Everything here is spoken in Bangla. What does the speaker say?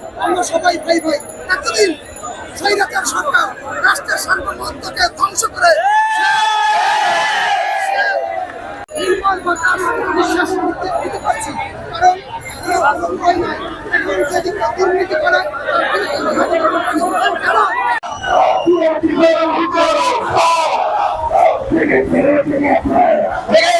ভাই ভাই ভাই, এতদিন স্বৈরাচার সরকার রাষ্ট্রের সার্বভৌমত্বকে ধ্বংস করে বিশ্বাস করতে পারছি কারণ এখন যদি দুর্নীতি করে তার